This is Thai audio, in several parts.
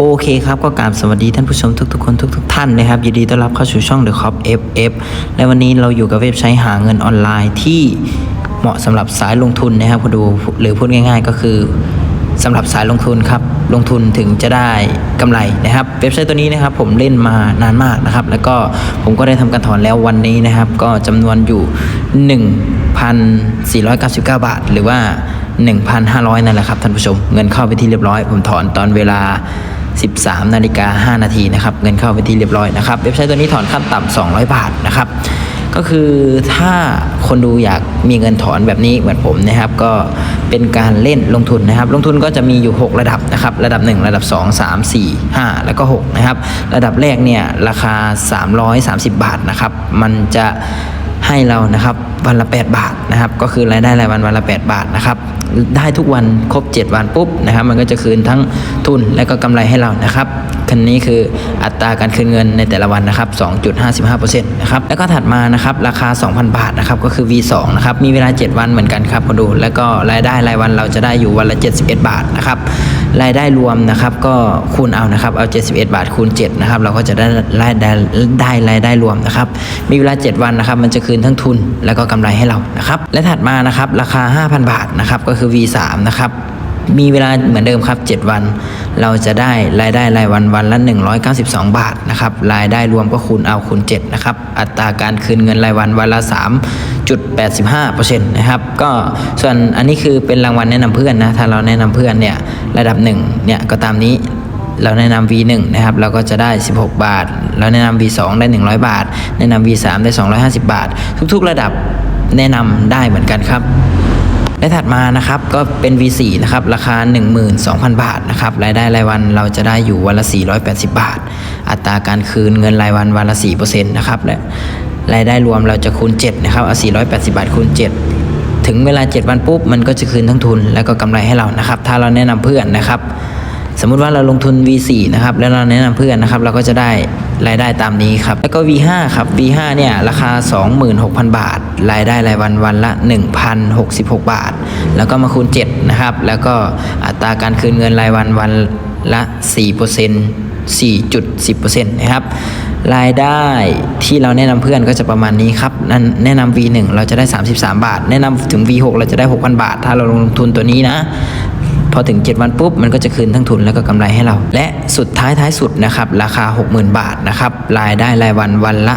โอเคครับก็กราบสวัสดีท่านผู้ชมทุกๆคนทุกๆท่านนะครับยินดีต้อนรับเข้าสู่ช่อง The Cop FF และวันนี้เราอยู่กับเว็บไซต์หาเงินออนไลน์ที่เหมาะสำหรับสายลงทุนนะครับคุณดูหรือพูดง่าย ๆ ก็คือสำหรับสายลงทุนครับลงทุนถึงจะได้กำไรนะครับ เว็บไซต์ตัวนี้นะครับผมเล่นมานานมากนะครับ แล้วก็ผมก็ได้ทำการถอนแล้ววันนี้นะครับ ก็จำนวนอยู่ 1,499 บาท หรือว่า 1,500 นั่นแหละครับท่านผู้ชม เงินเข้าไปที่เรียบร้อย ผมถอนตอนเวลา 13นาฬิกา5นาทีนะครับเงินเข้าไปที่เรียบร้อยนะครับเว็บไซต์ตัวนี้ถอนขั้นต่ำ200 บาทนะครับก็คือถ้าคนดูอยากมีเงินถอนแบบนี้เหมือนผมนะครับ ก็เป็นการเล่นลงทุนนะครับ ลงทุนก็จะมีอยู่ 6 ระดับนะครับ ระดับ 1 ระดับ 2 3 4 5 แล้วก็ 6 นะครับ ระดับแรกเนี่ยราคา 330 บาทนะครับ มันจะ ให้เรานะครับวันละ 8 บาทนะครับ ก็คือรายได้รายวันวันละ 8 บาทนะครับได้ทุกวันครบ 7 วันปุ๊บนะครับ มันก็จะคืนทั้งทุนและก็กำไรให้เรานะครับ คันนี้คืออัตราการคืนเงินในแต่ละวันนะครับ 2.55%นะครับ แล้วก็ถัดมานะครับราคา 2,000 บาทนะครับก็คือ V2 นะครับ มีเวลา 7 วันเหมือนกันครับมาดู แล้วก็รายได้รายวันเราจะได้อยู่วันละ 71 บาทนะครับรายได้รวมนะครับก็คูณเอานะครับเอา 71 บาทคูณ7นะครับเราก็จะได้รายได้ได้รายได้รวมนะครับมีเวลา 7 วันนะครับมันจะคืนทั้งทุนแล้วก็กำไรให้เรานะครับและถัดมานะครับราคา 5,000 บาทนะครับก็คือ V3 นะครับมีเวลาเหมือนเดิมครับ 7 วัน เราจะได้รายได้รายวันวันละ 192 บาทนะครับรายได้รวมก็คูณเอาคูณ7นะครับอัตราการคืนเงินรายวันวันละ 3.85%นะครับก็ส่วนอันนี้คือเป็นรางวัลแนะนำเพื่อนนะถ้าเราแนะนำเพื่อนเนี่ยระดับ1เนี่ยก็ตามนี้เราแนะนำ V1 นะครับเราก็จะได้ 16 บาท เราแนะนำ V2 ได้ 100 บาท แนะนำ V3 ได้ 250 บาท ทุกๆ ระดับแนะนำได้เหมือนกันครับ และถัดมานะครับก็เป็น V4 นะครับราคา 12,000 บาทนะครับรายได้รายวันเราจะได้อยู่วันละ 480 บาท อัตราการคืนเงินรายวันวันละ4%นะครับและรายได้รวมเราจะคูณ7นะครับเอา480 บาทคูณ 7 ถึงเวลา 7 วันปุ๊บมันก็จะคืนทั้งทุน แล้วก็กำไรให้เรานะครับ ถ้าเราแนะนำเพื่อนนะครับ สมมุติว่าเราลงทุน V4 นะครับแล้วเราแนะนำเพื่อนนะครับเราก็จะได้ รายได้ตามนี้ครับ แล้วก็ V5 ครับ V5 เนี่ยราคา 26,000 บาท รายได้รายวันวันละ 1,066 บาท แล้วก็มาคูณ 7 นะครับ แล้วก็อัตราการคืนเงินรายวันวันละ4% 4.10%นะครับ รายได้ที่เราแนะนำเพื่อนก็จะประมาณนี้ครับ นั่นแนะนำ V1 เราจะได้ 33 บาท แนะนำถึง V6 เราจะได้ 6,000 บาท ถ้าเราลงทุนตัวนี้นะ อถึง 7 วันปุ๊บมันก็จะคืนทั้งทุนแล้วก็กำไรให้เรา และสุดท้ายท้ายสุดนะครับราคา 60,000 บาทนะครับรายได้รายวันวันละ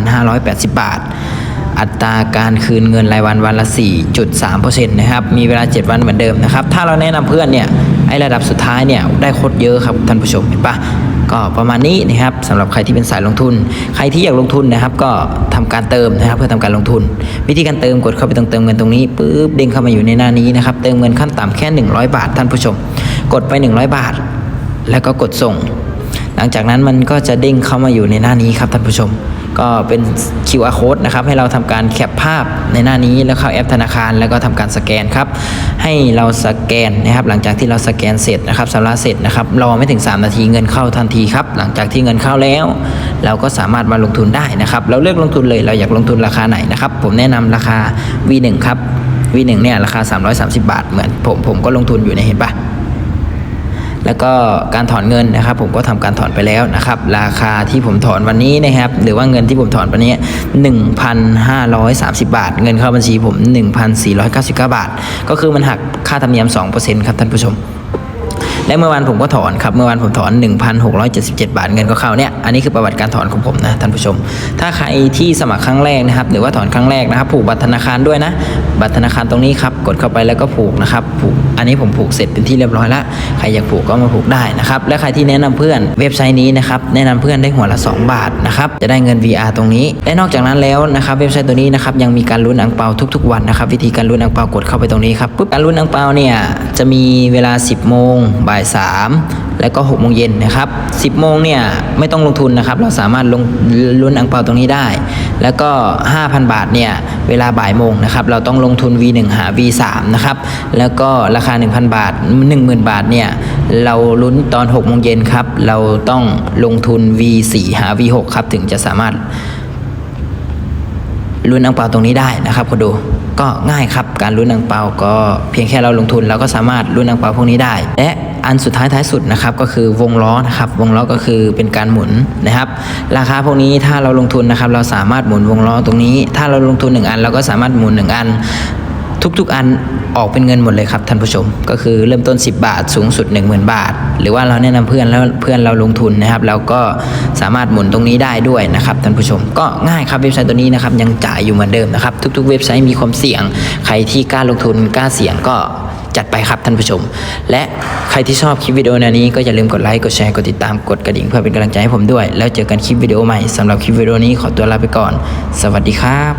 2,580 บาทอัตราการคืนเงินรายวันวันละ 4.3%นะครับ มีเวลา 7 วันเหมือนเดิมนะครับ ถ้าเราแนะนำเพื่อนเนี่ย ไอ้ระดับสุดท้ายเนี่ย ได้โคตรเยอะครับท่านผู้ชมเห็นปะ ก็ประมาณนี้นะครับสำหรับใครที่เป็นสายลงทุน ใครที่อยากลงทุนนะครับ ก็ทำการเติมนะครับ เพื่อทำการลงทุน วิธีการเติมกดเข้าไปตรงเติมเงินตรงนี้ปุ๊บเด้งเข้ามาอยู่ในหน้านี้นะครับเติมเงินขั้นต่ำแค่ 100 บาทท่านผู้ชม กดไป 100 บาท แล้วก็กดส่ง หลังจากนั้นมันก็จะเด้งเข้ามาอยู่ในหน้านี้ครับท่านผู้ชม ก็เป็น QR code นะครับให้เราทำการแคปภาพในหน้านี้แล้วเข้าแอปธนาคาร แล้วก็ทำการสแกนครับให้เราสแกนนะครับหลังจากที่เราสแกนเสร็จนะครับสำระเสร็จนะครับรอไม่ถึง 3 นาทีเงินเข้าทันทีครับหลังจากที่เงินเข้าแล้ว เราก็สามารถมาลงทุนได้นะครับเราเลือกลงทุนเลยเราอยากลงทุนราคาไหนนะครับผมแนะนำราคา V1 ครับ V1 เนี่ยราคา 330 บาทเหมือนผมผมก็ลงทุนอยู่ในเห็นปะ แล้วก็การถอนเงินนะครับ ผมก็ทำการถอนไปแล้วนะครับ ราคาที่ผมถอนวันนี้นะครับ หรือว่าเงินที่ผมถอนวันนี้ 1,530 บาท เงินเข้าบัญชีผม 1,499 บาท ก็คือมันหักค่าธรรมเนียม 2%ครับท่านผู้ชม และเมื่อวานผมก็ถอนครับเมื่อวานผมถอน 1,677 บาทเงินก็เข้าเนี่ยอันนี้คือประวัติการถอนของผมนะท่านผู้ชม ถ้าใครที่สมัครครั้งแรกนะครับ หรือว่าถอนครั้งแรกนะครับ ผูกบัตรธนาคารด้วยนะ บัตรธนาคารตรงนี้ครับกดเข้าไปแล้วก็ผูกนะครับผูกอันนี้ผมผูกเสร็จเป็นที่เรียบร้อยแล้วใครอยากผูกก็มาผูกได้นะครับและใครที่แนะนำเพื่อนเว็บไซต์นี้นะครับแนะนำเพื่อนได้หัวละ 2 บาทนะครับจะได้เงิน VR ตรงนี้ และนอกจากนั้นแล้วนะครับเว็บไซต์ตัวนี้นะครับยังมีการลุ้นอังเปาทุก ๆ วันนะครับวิธีการลุ้นอังเปากดเข้าไปตรงนี้ครับปุ๊บการลุ้นอังเปาเนี่ยจะมีเวลา 10โมงบาย3แล้วก็6โมงเย็นนะครับ10โมงเนี่ยไม่ต้องลงทุนนะครับ เราสามารถลงลุ้นอังเปาตรงนี้ได้ แล้วก็ 5,000 บาทเนี่ยเวลาบ่ายโมงนะครับเราต้องลงทุน V1 หา V3 นะครับแล้วก็ราคา 1,000 บาท 10,000 บาทเนี่ยเราลุ้นตอน6โมงเย็นครับเราต้องลงทุน V4 หา V6 ครับถึงจะสามารถลุ้นอังเปาตรงนี้ได้นะครับคุณดู ก็ง่ายครับการลุ้นอังเปาก็เพียงแค่เราลงทุนเราก็สามารถลุ้นอังเปาพวกนี้ได้ และอันสุดท้ายท้ายสุดนะครับก็คือวงล้อนะครับวงล้อก็คือเป็นการหมุนนะครับ ราคาพวกนี้ถ้าเราลงทุนนะครับเราสามารถหมุนวงล้อตรงนี้ ถ้าเราลงทุนหนึ่งอันเราก็สามารถหมุนหนึ่งอัน ทุกๆอันออกเป็นเงินหมดเลยครับท่านผู้ชม ก็คือเริ่มต้น 10 บาทสูงสุด 10,000 บาท หรือว่าเราแนะนำเพื่อนแล้วเพื่อนเราลงทุนนะครับเราก็สามารถหมุนตรงนี้ได้ด้วยนะครับท่านผู้ชมก็ง่ายครับเว็บไซต์ตัวนี้นะครับยังจ่ายอยู่เหมือนเดิมนะครับทุกๆ เว็บไซต์มีความเสี่ยง ใครที่กล้าลงทุนกล้าเสี่ยงก็จัดไปครับท่านผู้ชม และใครที่ชอบคลิปวิดีโอแนวนี้ก็อย่าลืมกดไลค์ กดแชร์ กดติดตาม กดกระดิ่งเพื่อเป็นกำลังใจให้ผมด้วย แล้วเจอกันคลิปวิดีโอใหม่สำหรับคลิปวิดีโอนี้ขอตัวลาไปก่อน สวัสดีครับ